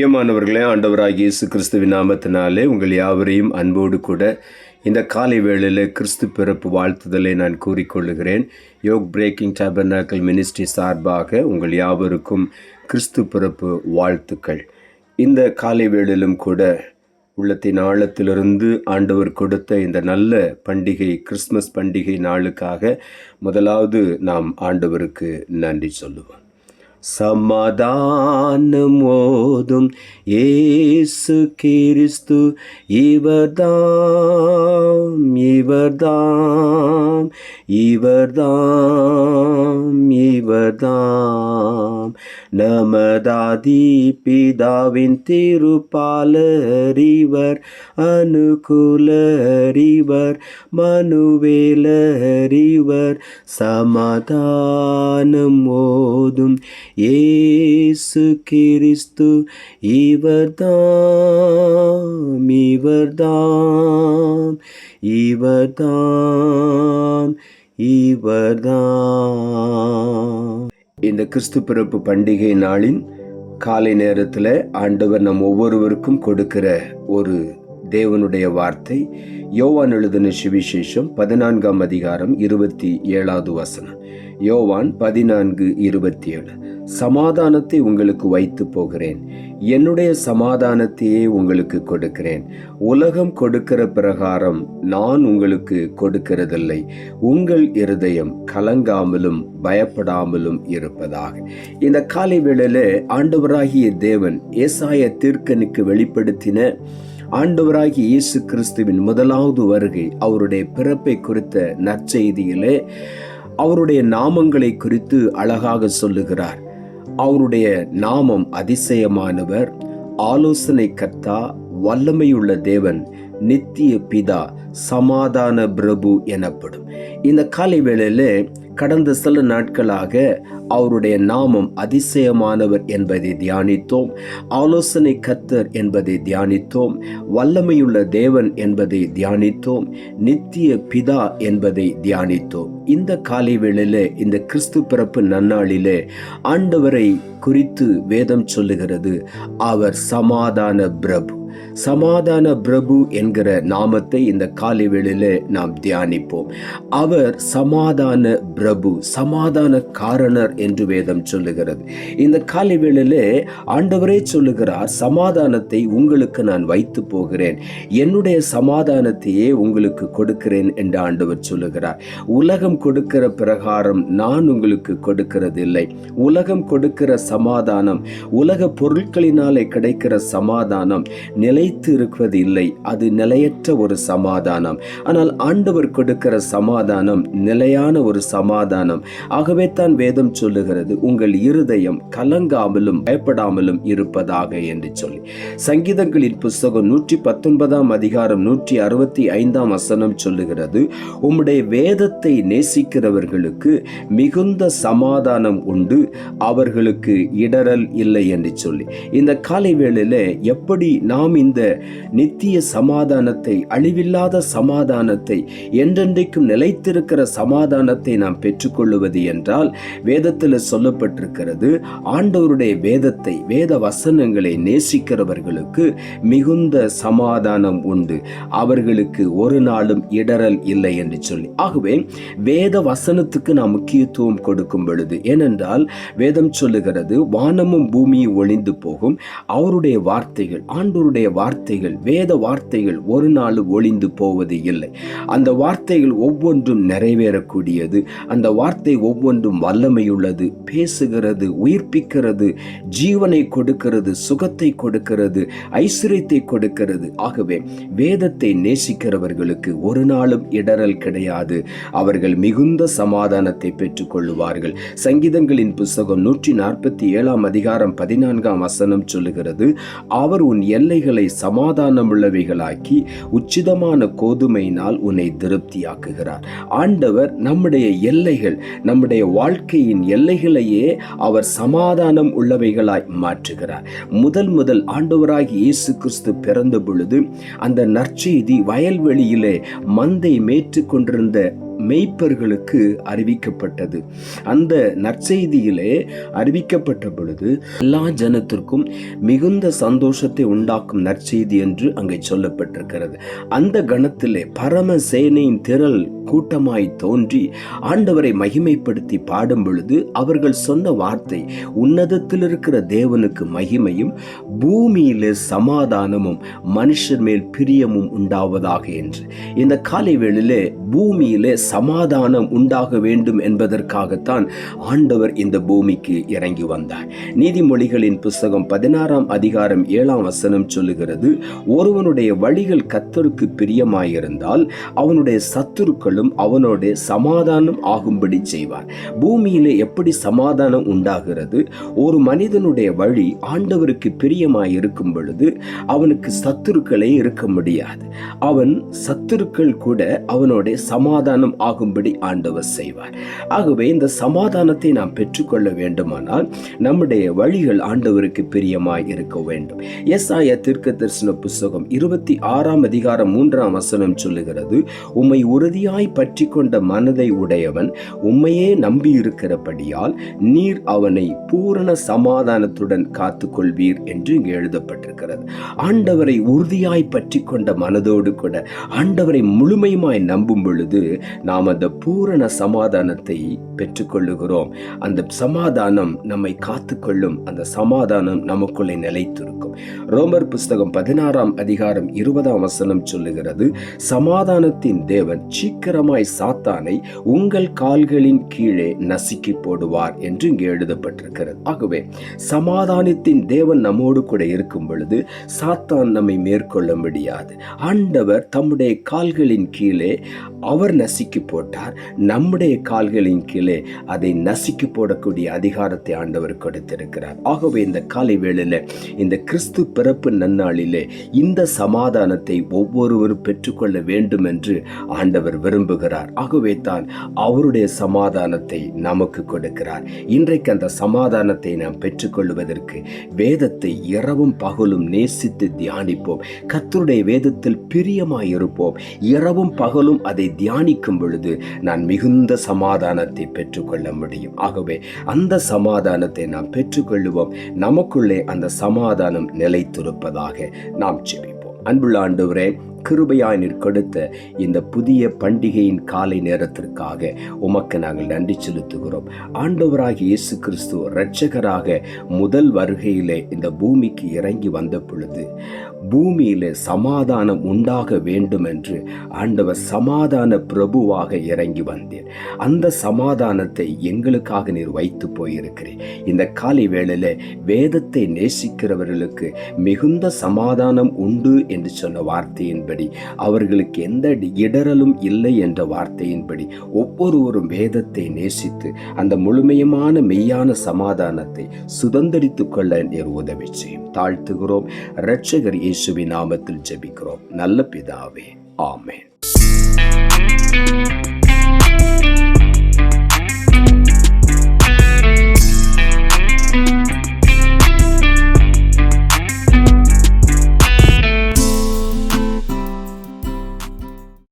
பிரியமானவர்களே ஆண்டவராக இயேசு கிறிஸ்துவின் நாமத்தினாலே உங்கள் யாவரையும் அன்போடு கூட இந்த காலை வேளையில் கிறிஸ்து பிறப்பு வாழ்த்துதலை நான் கூறிக்கொள்ளுகிறேன். யோக் பிரேக்கிங் டேபர்னாக்கல் மினிஸ்ட்ரி சார்பாக உங்கள் யாவருக்கும் கிறிஸ்து பிறப்பு வாழ்த்துக்கள். இந்த காலை வேளையிலும் கூட உள்ளத்தின் ஆழத்திலிருந்து ஆண்டவர் கொடுத்த இந்த நல்ல பண்டிகை கிறிஸ்மஸ் பண்டிகை நாளுக்காக முதலாவது நாம் ஆண்டவருக்கு நன்றி சொல்லுவோம். சமாதானம் ஓதும் ஏசு கிறிஸ்து. இவர்தாம் இவர்தாம் இவர்தாம் இவர்தாம். நமதாதி பிதாவின் திருப்பாலறிவர் அனுகூலறிவர் மனுவேலறிவர். சமாதானம் ஓ போதும். ஏசு கிறிஸ்து இவர்தாம் இவர்தாம் இவர்தாம் இவர்தாம். இந்த கிறிஸ்து பிறப்பு பண்டிகை நாளின் காலை நேரத்தில் ஆண்டவர் நம் ஒவ்வொருவருக்கும் கொடுக்கிற ஒரு தேவனுடைய வார்த்தை. யோவான் எழுதின சுவிசேஷம் பதினான்காம் அதிகாரம் இருபத்தி ஏழாவது வசனம். யோவான் பதினான்கு இருபத்தி ஏழு. சமாதானத்தை உங்களுக்கு வைத்து போகிறேன். என்னுடைய சமாதானத்தையே உங்களுக்கு கொடுக்கிறேன். உலகம் கொடுக்கிற பிரகாரம் நான் உங்களுக்கு கொடுக்கிறதில்லை. உங்கள் இருதயம் கலங்காமலும் பயப்படாமலும் இருப்பதாக. இந்த காலை வேளையில் ஆண்டவராகிய தேவன் ஏசாய தீர்க்கனுக்கு வெளிப்படுத்தின ஆண்டவராகி இயேசு கிறிஸ்துவின் முதலாவது வருகை அவருடைய பிறப்பை குறித்த நற்செய்தியிலே அவருடைய நாமங்களை குறித்து அழகாக சொல்லுகிறார். அவருடைய நாமம் அதிசயமானவர் ஆலோசனை கர்த்தா வல்லமையுள்ள தேவன் நித்திய பிதா சமாதான பிரபு எனப்படும். இந்த காலை வேளையில் கடந்த சில நாட்களாக அவருடைய நாமம் அதிசயமானவர் என்பதை தியானித்தோம். ஆலோசனை கத்தர் என்பதை தியானித்தோம். வல்லமையுள்ள தேவன் என்பதை தியானித்தோம். நித்திய பிதா என்பதை தியானித்தோம். இந்த காலை வேளையில இந்த கிறிஸ்து பிறப்பு நன்னாளிலே ஆண்டவரை குறித்து வேதம் சொல்லுகிறது. அவர் சமாதான பிரபு. சமாதான பிரபு என்கிற நாமத்தை இந்த காலை வேளையில் நாம் தியானிப்போம். அவர் சமாதான பிரபு சமாதான காரணர் என்று வேதம் சொல்லுகிறது. இந்த காலை வேளையில் ஆண்டவரே சொல்லுகிறார் சமாதானத்தை உங்களுக்கு நான் வைத்து போகிறேன். என்னுடைய சமாதானத்தையே உங்களுக்கு கொடுக்கிறேன் என்று ஆண்டவர் சொல்லுகிறார். உலகம் கொடுக்கிற பிரகாரம் நான் உங்களுக்கு கொடுக்கிறதில்லை. உலகம் கொடுக்கிற சமாதானம் உலக பொருட்களினாலே கிடைக்கிற சமாதானம் நிலை நிலைத்து இருப்பது இல்லை அது நிலையற்ற ஒரு சமாதானம். ஆனால் ஆண்டவர் கொடுக்கிற சமாதானம் நிலையான ஒரு சமாதானம். ஆகவே தான் வேதம் சொல்லுகிறது உங்கள் இருதயம் கலங்காமலும் பயப்படாமலும் இருப்பதாக என்று சொல்லி. சங்கீதங்களின் புஸ்தகம் நூற்றி பத்தொன்பதாம் அதிகாரம் நூற்றி அறுபத்தி ஐந்தாம் வசனம் சொல்லுகிறது உம்முடைய வேதத்தை நேசிக்கிறவர்களுக்கு மிகுந்த சமாதானம் உண்டு அவர்களுக்கு இடரல் இல்லை என்று சொல்லி. இந்த காலை வேளையில் எப்படி நாம் இந்த நித்திய சமாதானத்தை அழிவில்லாத சமாதானத்தை என்றென்றைக்கும் நிலைத்திருக்கிற சமாதானத்தை நாம் பெற்றுக்கொள்ளுவது என்றால் வேதத்தில் சொல்லப்பட்டிருக்கிறது ஆண்டவருடைய வேதத்தை வேத வசனங்களை நேசிக்கிறவர்களுக்கு மிகுந்த சமாதானம் உண்டு. அவர்களுக்கு ஒரு நாளும் இடரல் இல்லை என்று சொல்லி. ஆகவே வேத வசனத்துக்கு நாம் முக்கியத்துவம் கொடுக்கும் பொழுது ஏனென்றால் வேதம் சொல்லுகிறது வானமும் பூமியும் ஒளிந்து போகும். அவருடைய வார்த்தைகள் ஆண்டோருடைய வார்த்தைகள் வேத வார்த்தைகள் ஒரு நாள் ஒளிந்து போவது இல்லை. அந்த வார்த்தைகள் ஒவ்வொன்றும் நிறைவேறக்கூடியது. அந்த வார்த்தை ஒவ்வொன்றும் வல்லமையுள்ளது. பேசுகிறது உயிர்ப்பிக்கிறது ஜீவனை கொடுக்கிறது சுகத்தை கொடுக்கிறது ஐஸ்வர்யத்தை கொடுக்கிறது. ஆகவே வேதத்தை நேசிக்கிறவர்களுக்கு ஒரு நாளும் இடரல் கிடையாது. அவர்கள் மிகுந்த சமாதானத்தை பெற்றுக்கொள்ளுவார்கள் சங்கீதங்களின் புஸ்தகம் நூற்றி நாற்பத்தி ஏழாம் அதிகாரம் பதினான்காம் வசனம் சொல்லுகிறது அவர் உன் எல்லைகளை சமாதானமுள்ளவைகளாக்கி உச்சிதமான கோதுமையினால் உன்னை திருப்தியாக்குகிறார். ஆண்டவர் நம்முடைய எல்லைகள் நம்முடைய வாழ்க்கையின் எல்லைகளையே அவர் சமாதானம் உள்ளவைகளாய் மாற்றுகிறார். முதல் முதல் ஆண்டவராகி இயேசு கிறிஸ்து பிறந்த பொழுது அந்த நற்செய்தி வயல்வெளியிலே மந்தை மேற்று கொண்டிருந்த மெய்ப்பர்களுக்கு அறிவிக்கப்பட்டது. அந்த நற்செய்தியிலே அறிவிக்கப்பட்ட பொழுது எல்லா ஜனத்திற்கும் மிகுந்த சந்தோஷத்தை உண்டாக்கும் நற்செய்தி என்று அங்கே சொல்லப்பட்டிருக்கிறது. அந்த கணத்திலே பரம சேனையின் திரள் கூட்டமாய் தோன்றி ஆண்டவரை மகிமைப்படுத்தி பாடும் பொழுது அவர்கள் சொன்ன வார்த்தை உன்னதத்தில் இருக்கிற தேவனுக்கு மகிமையும் பூமியிலே சமாதானமும் மனுஷர் மேல் பிரியமும் உண்டாவதாக என்று. இந்த காலை வேளையிலே பூமியிலே சமாதானம் உண்டாக வேண்டும் என்பதற்காகத்தான் ஆண்டவர் இந்த பூமிக்கு இறங்கி வந்தார். நீதிமொழிகளின் புஸ்தகம் பதினாறாம் அதிகாரம் ஏழாம் வசனம் சொல்லுகிறது ஒருவனுடைய வழிகள் கத்தருக்கு பிரியமாயிருந்தால் அவனுடைய சத்துருக்களும் அவனோட சமாதானம் ஆகும்படி செய்வார். பூமியிலே எப்படி சமாதானம் உண்டாகிறது? ஒரு மனிதனுடைய வழி ஆண்டவருக்கு பிரியமாய் இருக்கும் பொழுது அவனுக்கு சத்துருக்களே இருக்க முடியாது. அவன் சத்துருக்கள் கூட அவனோட சமாதானம் ஆகும்படி ஆண்டவர் செய்வார். ஆகவே இந்த சமாதானத்தை நாம் பெற்றுக்கொள்ள வேண்டுமானால் நம்முடைய வழிகள் ஆண்டவருக்கு பிரியமாய் இருக்க வேண்டும். எஸ் ஆய தீர்க்க தரிசன புஸ்தகம் இருபத்தி ஆறாம் அதிகாரம் மூன்றாம் வசனம் சொல்லுகிறது உம்மை உறுதியாய் பற்றி கொண்ட மனதை உடையவன் உம்மையே நம்பி இருக்கிறபடியால் நீர் அவனை பூரண சமாதானத்துடன் காத்து கொள்வீர் என்று இங்கு எழுதப்பட்டிருக்கிறது. ஆண்டவரை உறுதியாய் பற்றி கொண்ட மனதோடு கூட ஆண்டவரை முழுமையுமாய் நம்பும் பொழுது நாம் அந்த பூரண சமாதானத்தை பெற்றுக்கொள்ளுகிறோம். அந்த சமாதானம் நம்மை காத்துக்கொள்ளும் அந்த சமாதானம் நமக்குள்ளே நிலைத்திருக்கும். ரோமர் புஸ்தகம் பதினாறாம் அதிகாரம் இருபதாம் வசனம் சொல்லுகிறது சமாதானத்தின் தேவன் சீக்கிரமாய் சாத்தானை உங்கள் கால்களின் கீழே நசுக்கி போடுவார் என்று இங்கே எழுதப்பட்டிருக்கிறது. ஆகவே சமாதானத்தின் தேவன் நம்மோடு கூட இருக்கும் பொழுது சாத்தான் நம்மை மேற்கொள்ள முடியாது ஆண்டவர் தம்முடைய கால்களின் கீழே அவர் நசுக்கி போட்டார். நம்முடைய கால்களின் கீழே அதை நசுக்கி போடக்கூடிய அதிகாரத்தை ஆண்டவர் கொடுத்திருக்கிறார். ஆகவே இந்த காலை வேளையில் இந்த கிறிஸ்து பிறப்பு நன்னாளிலே இந்த சமாதானத்தை ஒவ்வொருவரும் பெற்றுக்கொள்ள வேண்டும் என்று ஆண்டவர் விரும்ப விரும்புகிறார். ஆகவே தான் அவருடைய சமாதானத்தை நமக்கு கொடுக்கிறார். இன்றைக்கு அந்த சமாதானத்தை நாம் பெற்றுக்கொள்வதற்கு வேதத்தை இரவும் பகலும் நேசித்து தியானிப்போம். கத்தருடைய வேதத்தில் பிரியமாயிருப்போம். இரவும் பகலும் அதை தியானிக்கும் பொழுது நான் மிகுந்த சமாதானத்தை பெற்றுக்கொள்ள முடியும். ஆகவே அந்த சமாதானத்தை நாம் பெற்றுக்கொள்ளுவோம். நமக்குள்ளே அந்த சமாதானம் நிலைத்திருப்பதாக நாம் செபிப்போம் அன்புள்ள ஆண்டவரே கிருபையாய் நீர் கொடுத்த இந்த புதிய பண்டிகையின் காலை நேரத்திற்காக உமக்கு நாங்கள் நன்றி செலுத்துகிறோம். ஆண்டவராக இயேசு கிறிஸ்து இரட்சகராக முதல் வருகையிலே இந்த பூமிக்கு இறங்கி வந்த பொழுது பூமியிலே சமாதானம் உண்டாக வேண்டும் என்று ஆண்டவர் சமாதான பிரபுவாக இறங்கி வந்தேன். அந்த சமாதானத்தை எங்களுக்காக நீர் வைத்து போயிருக்கிறேன் இந்த காலை வேளையில் வேதத்தை நேசிக்கிறவர்களுக்கு மிகுந்த சமாதானம் உண்டு என்று சொன்ன வார்த்தையின் வார்த்தையின்படி அவர்களுக்கு எந்த இடரலும் இல்லை என்ற வார்த்தையின்படி ஒவ்வொருவரும் வேதத்தை நேசித்து அந்த முழுமையமான மெய்யான சமாதானத்தை சுதந்திரித்துக் கொள்ள நீர் உதவி செய்யும். தாழ்த்துகிறோம். இரட்சகர் இயேசுவின் நாமத்தில் ஜெபிக்கிறோம். நல்ல பிதாவே. ஆமென்.